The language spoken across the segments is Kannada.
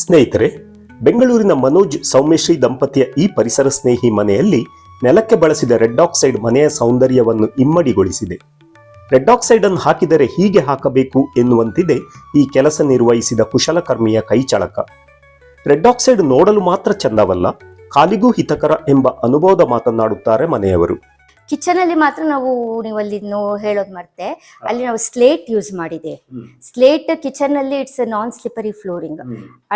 ಸ್ನೇಹಿತರೆ, ಬೆಂಗಳೂರಿನ ಮನೋಜ್ ಸೌಮ್ಯಶ್ರೀ ದಂಪತಿಯ ಈ ಪರಿಸರ ಸ್ನೇಹಿ ಮನೆಯಲ್ಲಿ ನೆಲಕ್ಕೆ ಬಳಸಿದ ರೆಡ್ ಆಕ್ಸೈಡ್ ಮನೆಯ ಸೌಂದರ್ಯವನ್ನು ಇಮ್ಮಡಿಗೊಳಿಸಿದೆ. ರೆಡ್ ಆಕ್ಸೈಡ್ ಅನ್ನು ಹಾಕಿದರೆ ಹೀಗೆ ಹಾಕಬೇಕು ಎನ್ನುವಂತಿದೆ ಈ ಕೆಲಸ ನಿರ್ವಹಿಸಿದ ಕುಶಲಕರ್ಮಿಯ ಕೈಚಳಕ ರೆಡ್ ಆಕ್ಸೈಡ್ ನೋಡಲು ಮಾತ್ರ ಚಂದವಲ್ಲ, ಕಾಲಿಗೂ ಹಿತಕರ ಎಂಬ ಅನುಭವದ ಮಾತನಾಡುತ್ತಾರೆ ಮನೆಯವರು. ಕಿಚನ್ ಅಲ್ಲಿ ಮಾತ್ರ ನಾವು ನೀವು ಅಲ್ಲಿ ನೋ ಹೇಳೋದ್ ಮರ್ತೆ. ಅಲ್ಲಿ ನಾವು ಸ್ಲೇಟ್ ಯೂಸ್ ಮಾಡಿದೆ. ಸ್ಲೇಟ್ ಕಿಚನ್ ಅಲ್ಲಿ it's non slippery flooring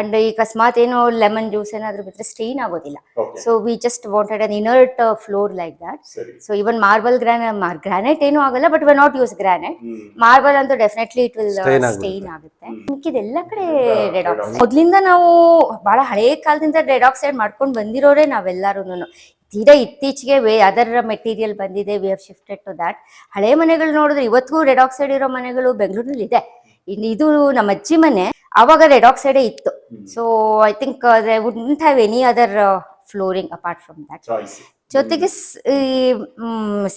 and ಈಗ ಅಕಸ್ಮಾತ್ ಏನೋ ಲೆಮನ್ ಜ್ಯೂಸ್ ಏನಾದ್ರೂ ಬಿದ್ರೆ ಸ್ಟೇನ್ ಆಗೋದಿಲ್ಲ. So we just wanted an inert floor like that so even marble ಗ್ರಾನ granite ಏನೂ ಆಗಲ್ಲ but we not use granite marble ಅಂತೂ ಡೆಫಿನೆಟ್ಲಿ ಇಟ್ ವಿಲ್ ಸ್ಟೈನ್ ಆಗುತ್ತೆ. ಸ್ಟೇನ್ ಆಗುತ್ತೆ ಮಿಕ್ಕಿದೆಲ್ಲ ಕಡೆ ರೆಡ್ ಆಕ್ಸೈಡ್ ಮೊದ್ಲಿಂದ ನಾವು ಬಹಳ ಹಳೆ ಕಾಲದಿಂದ ರೆಡ್ ಆಕ್ಸೈಡ್ ಮಾಡ್ಕೊಂಡು ಬಂದಿರೋರೇ ನಾವೆಲ್ಲರೂ ತೀರಾ ಇತ್ತೀಚೆಗೆ ವೇ ಅದರ ಮೆಟೀರಿಯಲ್ ಬಂದಿದೆ. We have shifted to that ಹಳೆ ಮನೆಗಳು ನೋಡಿದ್ರೆ ಇವತ್ತಿಗೂ ರೆಡ್ ಆಕ್ಸೈಡ್ ಇರೋ ಮನೆಗಳು ಬೆಂಗಳೂರಿನಲ್ಲಿ ಇದೆ. ಇದು ನಮ್ಮ ಅಜ್ಜಿ ಮನೆ ಅವಾಗ ರೆಡ್ ಆಕ್ಸೈಡೇ ಇತ್ತು. So I think they would have any other flooring apart from that ಜೊತೆಗೆ ಈ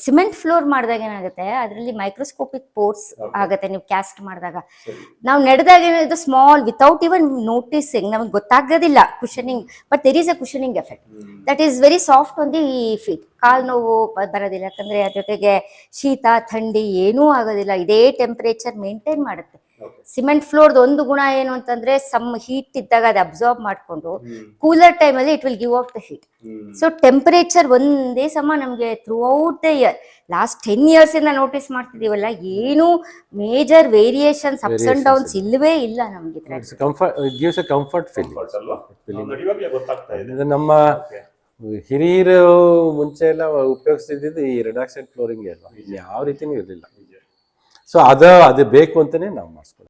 ಸಿಮೆಂಟ್ ಫ್ಲೋರ್ ಮಾಡಿದಾಗ ಏನಾಗುತ್ತೆ? ಅದರಲ್ಲಿ ಮೈಕ್ರೋಸ್ಕೋಪಿಕ್ ಪೋರ್ಸ್ ಆಗುತ್ತೆ ನೀವು ಕ್ಯಾಸ್ಟ್ ಮಾಡಿದಾಗ. ನಾವು ನಡೆದಾಗ ಏನಿದೆ ಸ್ಮಾಲ್ ವಿತೌಟ್ ಇವನ್ ನೋಟಿಸಿಂಗ್ ನಮಗೆ ಗೊತ್ತಾಗೋದಿಲ್ಲ cushioning but there is a cushioning effect that is very soft ಒಂದು ಈ ಫೀಟ್ ಕಾಲು ನೋವು ಬರೋದಿಲ್ಲ. ಯಾಕಂದ್ರೆ ಅದ್ರ ಜೊತೆಗೆ ಶೀತ ಥಂಡಿ ಏನೂ ಆಗೋದಿಲ್ಲ. ಇದೇ ಟೆಂಪರೇಚರ್ ಮೇಂಟೈನ್ ಮಾಡುತ್ತೆ. ಸಿಮೆಂಟ್ ಫ್ಲೋರ್ ಒಂದು ಗುಣ ಏನು ಅಂತಂದ್ರೆ ಸಮ್ ಹೀಟ್ ಇದ್ದಾಗ ಅದು ಅಬ್ಸಾರ್ಬ್ ಮಾಡಿಕೊಂಡು ಕೂಲರ್ ಟೈಮಲ್ಲಿ it will give off the heat so temperature ಒಂದೇ ಸಮ ನಮಗೆ throughout the year last ten years ಇಂದ ನೋಟಿಸ್ ಮಾಡ್ತಿದೀವಲ್ಲ ಏನು major variations ups and downs ಇಲ್ಲವೇ ಇಲ್ಲ ನಮ್ಗೆ ಕಂಫರ್ಟ್ ಫೀಲ್ ನಮ್ಮ ಹಿರಿಯರು ಮುಂಚೆ ಎಲ್ಲ ಉಪಯೋಗಿಸ್ತಿದ್ದು ಈ ರೆಡಾಕ್ಸೆಂಟ್ ಫ್ಲೋರಿಂಗ್ ಅಲ್ವಾ? ಯಾವ ರೀತಿನೂ ಇರಲಿಲ್ಲ. ಸೊ ಅದು ಅದು ಬೇಕು ಅಂತಲೇ ನಾವು ಮಾಡಿಸ್ಕೊಳ್ಳೋದು